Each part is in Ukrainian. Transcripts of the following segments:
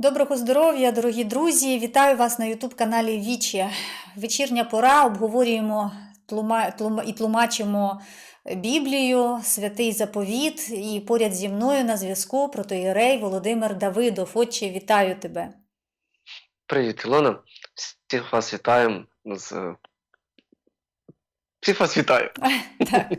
Доброго здоров'я, дорогі друзі! Вітаю вас на Ютуб-каналі Вічі. Вечірня пора обговорюємо тлума- тлума- і тлумачимо Біблію, святий заповіт. І поряд зі мною на зв'язку протоєрей Володимир Давидов. Отче, вітаю тебе. Привіт, Ілона. Всіх вас вітаю з. Всіх вас вітаю. Так.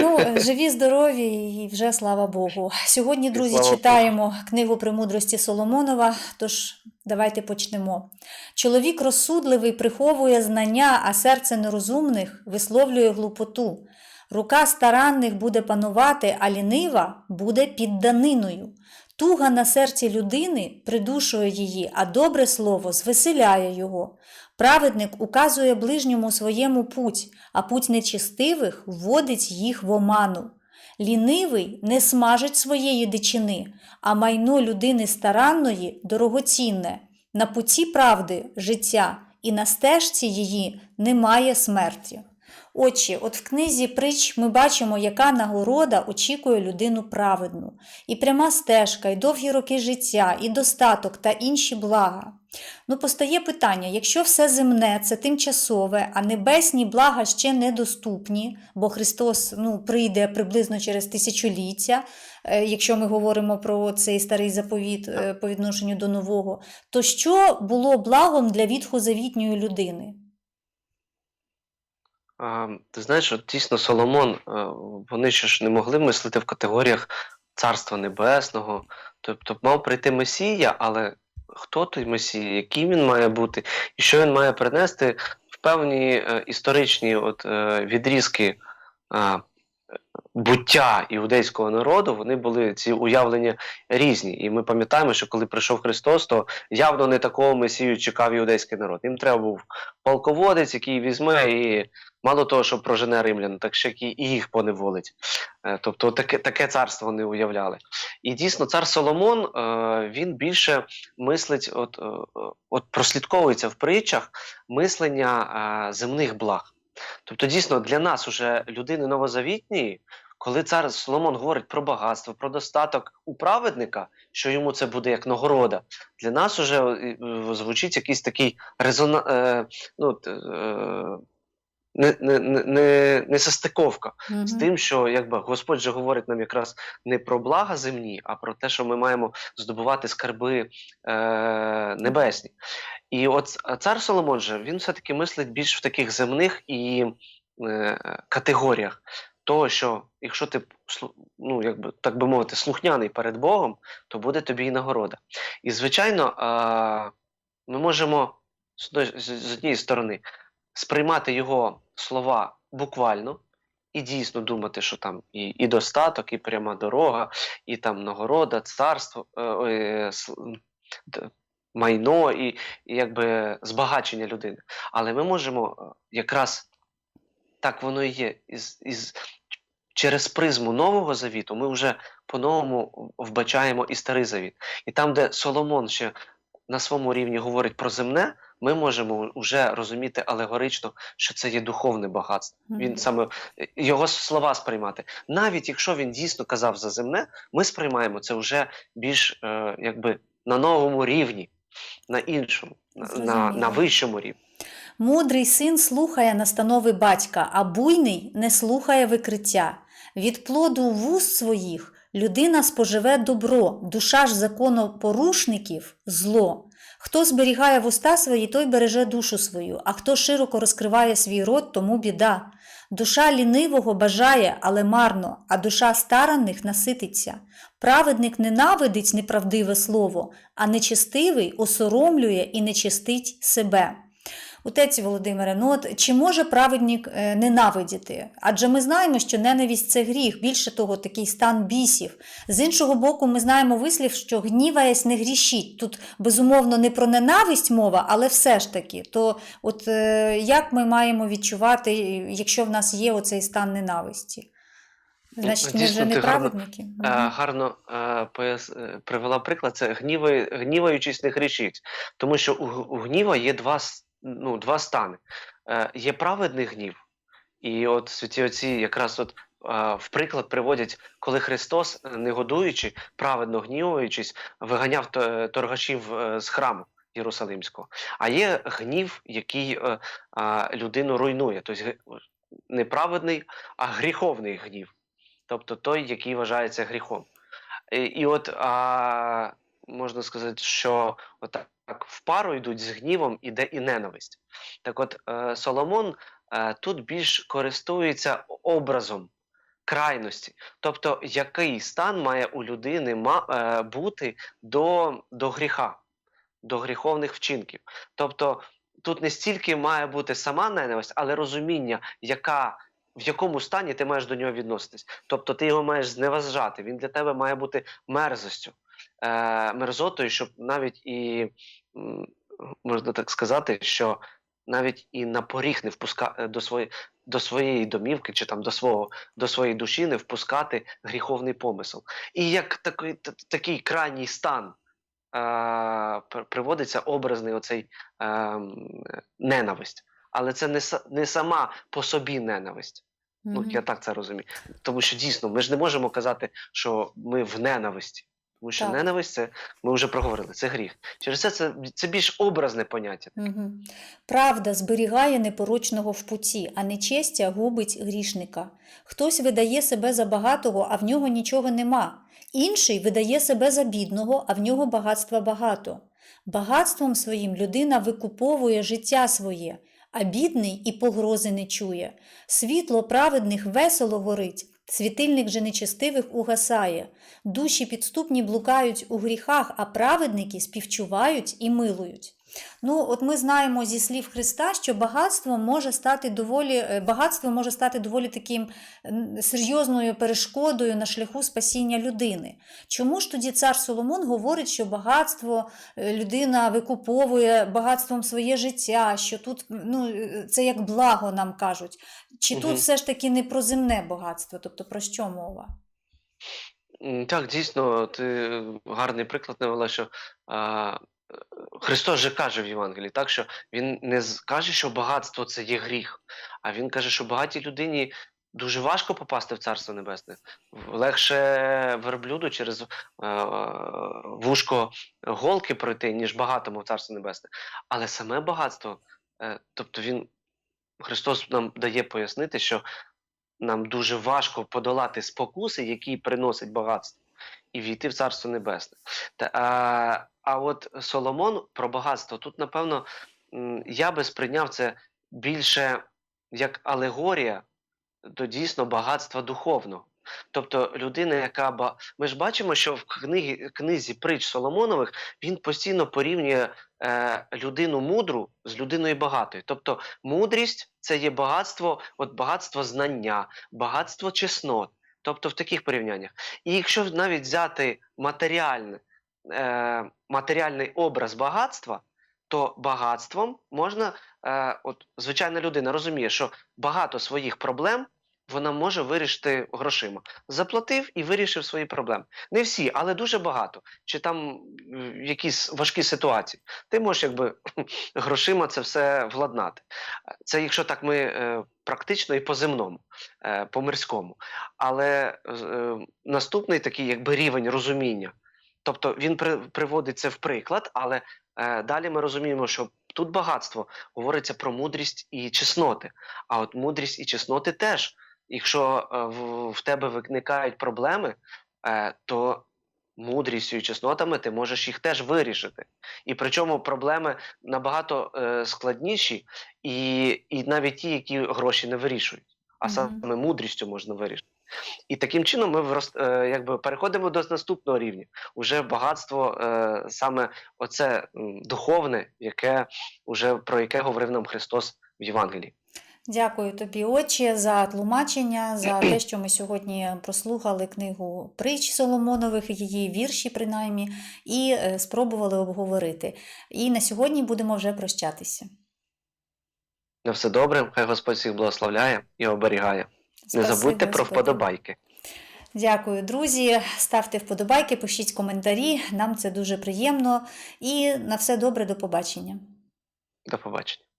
Ну, живі, здорові і вже слава Богу. Сьогодні, друзі, слава Богу. читаємо книгу премудрості Соломонова. Тож давайте почнемо. Чоловік розсудливий приховує знання, а серце нерозумних висловлює глупоту. Рука старанних буде панувати, а лінива буде підданиною. Туга на серці людини придушує її, а добре слово звеселяє його. Праведник указує ближньому своєму путь, а путь нечистивих вводить їх в оману. Лінивий не смажить своєї дичини, а майно людини старанної дорогоцінне. На путі правди життя, і на стежці її немає смерті. Отче, от в книзі притч ми бачимо, яка нагорода очікує людину праведну. І пряма стежка, і довгі роки життя, і достаток та інші блага. Ну, постає питання: якщо все земне це тимчасове, а небесні блага ще недоступні, бо Христос ну, прийде приблизно через тисячоліття, е, якщо ми говоримо про цей старий заповіт е, по відношенню до нового, то що було благом для відхозавітньої людини? А, ти знаєш, от дійсно Соломон, е, вони ще ж не могли мислити в категоріях Царства Небесного. Тобто мав прийти Месія, але хто той Месія, який він має бути, і що він має принести в певні е, історичні от, е, відрізки е, буття іудейського народу, вони були ці уявлення різні. І ми пам'ятаємо, що коли прийшов Христос, то явно не такого Месію чекав іудейський народ. Їм треба був полководець, який візьме і мало того, що прожене римлян, так ще і їх поневолить. Е, Тобто таке, таке царство вони уявляли. І дійсно, цар Соломон е, він більше мислить, от, е, от прослідковується в притчах мислення земних благ. Тобто, дійсно, для нас, уже людини новозавітньої, коли цар Соломон говорить про багатство, про достаток у праведника, що йому це буде як нагорода, для нас уже е, звучить якийсь такий резона, е, ну, е, не, не, не, не, не состиковка з тим, що якби Господь же говорить нам якраз не про блага земні, а про те, що ми маємо здобувати скарби е, небесні. І от цар Соломон же він все-таки мислить більш в таких земних і е, категоріях. Того, що якщо ти ну, якби, так би мовити, слухняний перед Богом, то буде тобі і нагорода. І, звичайно, е, ми можемо з, однієї сторони сприймати його слова буквально і дійсно думати, що там і, і достаток, і пряма дорога, і там нагорода, царство, е, е, майно і, і якби збагачення людини. Але ми можемо е, якраз так воно і є. Із, із, через призму Нового Завіту ми вже по-новому вбачаємо і старий завіт. І там, де Соломон ще на своєму рівні говорить про земне, ми можемо вже розуміти алегорично, що це є духовне багатство. Він саме е, його слова сприймати. Навіть якщо він дійсно казав за земне, ми сприймаємо це вже більш е, якби на новому рівні, на іншому, на, на, вищому рівні. Мудрий син слухає настанови батька, а буйний не слухає викриття. Від плоду вуст своїх людина споживе добро, душа ж законопорушників зло. Хто зберігає вуста свої, той береже душу свою, а хто широко розкриває свій рот, тому біда. Душа лінивого бажає, але марно, а душа старанних насититься. Праведник ненавидить неправдиве слово, а нечестивий осоромлює і нечистить себе. Отець Володимире, ну от чи може праведник е, ненавидіти? Адже ми знаємо, що ненависть це гріх, більше того, такий стан бісів. З іншого боку, ми знаємо вислів, що гніваясь не грішіть. Тут безумовно не про ненависть мова, але все ж таки. То от е, як ми маємо відчувати, якщо в нас є оцей стан ненависті? Значить, ми вже не гарно- праведники. Е, гарно е, пояс- привела приклад, це гніви, гніваючись не грішіть. Тому що у, у гніва є два, ну, два стани. Е, є праведний гнів, і от святі отці якраз от е, в приклад приводять, коли Христос, е, не годуючи, праведно гнівуючись, виганяв то- торгашів е, з храму Єрусалимського. А є гнів, який е, а, людину руйнує. Тобто ге- не праведний, а гріховний гнів. Тобто той, який вважається гріхом. І, і от а, можна сказати, що отак в пару йдуть з гнівом іде і ненависть. Так от е, Соломон е, тут більш користується образом крайності. Тобто, який стан має у людини ма, е, бути до, до гріха, до гріховних вчинків. Тобто тут не стільки має бути сама ненависть, але розуміння, яка. В якому стані ти маєш до нього відноситись? Тобто ти його маєш зневажати, він для тебе має бути мерзостю, мерзотою, щоб навіть і можна так сказати, що навіть і на поріг не впуска до своєї до своєї домівки чи там до свого до своєї душі не впускати гріховний помисел. І як такий, такий крайній стан е, приводиться образний оцей е, ненависть. Але це не, не сама по собі ненависть. Ну, я так це розумію. Тому що дійсно ми ж не можемо казати, що ми в ненависті. Тому що Так. ненависть це ми вже проговорили, це гріх. Через це це, це більш образне поняття. Мгм. Правда зберігає непорочного в путі, а нечестя губить грішника. Хтось видає себе за багатого, а в нього нічого нема. Інший видає себе за бідного, а в нього багатства багато. Багатством своїм людина викуповує життя своє, а бідний і погрози не чує. Світло праведних весело горить, світильник же нечестивих угасає. Душі підступні блукають у гріхах, а праведники співчувають і милують. Ну, от ми знаємо зі слів Христа, що багатство може стати доволі, е, багатство може стати доволі таким серйозною перешкодою на шляху спасіння людини. Чому ж тоді цар Соломон говорить, що багатство е, людина викуповує багатством своє життя, що тут ну, е, це як благо нам кажуть? Чи Мгм. тут все ж таки не про земне багатство, тобто про що мова? Так, дійсно, ти гарний приклад навела, що а, Христос же каже в Євангелії, так що Він не каже, що багатство це є гріх, а Він каже, що багатій людині дуже важко попасти в Царство Небесне. Легше верблюду через е, вушко голки пройти, ніж багатому в Царство Небесне. Але саме багатство, е, тобто він, Христос нам дає пояснити, що нам дуже важко подолати спокуси, які приносять багатство, і війти в Царство Небесне. Та, а, а от Соломон про багатство тут, напевно, я би сприйняв це більше як алегорія до дійсно багатства духовного. Тобто людина, яка ми ж бачимо, що в книгі, книзі притч Соломонових він постійно порівнює е, людину мудру з людиною багатою. Тобто мудрість це є багатство, от багатство знання, багатство чеснот. Тобто в таких порівняннях. І якщо навіть взяти матеріальне, е, матеріальний образ багатства, то багатством можна, е, от звичайна людина розуміє, що багато своїх проблем вона може вирішити грошима. Заплатив і вирішив свої проблеми. Не всі, але дуже багато. Чи там якісь важкі ситуації. Ти можеш якби грошима це все владнати. Це якщо так ми е, практично і по земному, е, по мирському. Але е, наступний такий якби рівень розуміння. Тобто він при, приводить це в приклад, але е, далі ми розуміємо, що тут багатство говориться про мудрість і чесноти. А от мудрість і чесноти теж, якщо е, в, в тебе виникають проблеми, е, то мудрістю і чеснотами ти можеш їх теж вирішити. І причому проблеми набагато е, складніші, і, і навіть ті, які гроші не вирішують, а саме мудрістю можна вирішити. І таким чином ми врос- е, якби переходимо до наступного рівня. Уже багатство, е, саме оце духовне, яке уже про яке говорив нам Христос в Євангелії. Дякую тобі, отче, за тлумачення, за те, що ми сьогодні прослухали книгу притч Соломонових, її вірші, принаймні, і е, спробували обговорити. І на сьогодні будемо вже прощатися. На все добре, хай Господь всіх благословляє і оберігає. Не Спаси, забудьте про вподобайки. Дякую, друзі. Ставте вподобайки, пишіть коментарі. Нам це дуже приємно. І на все добре, до побачення. До побачення.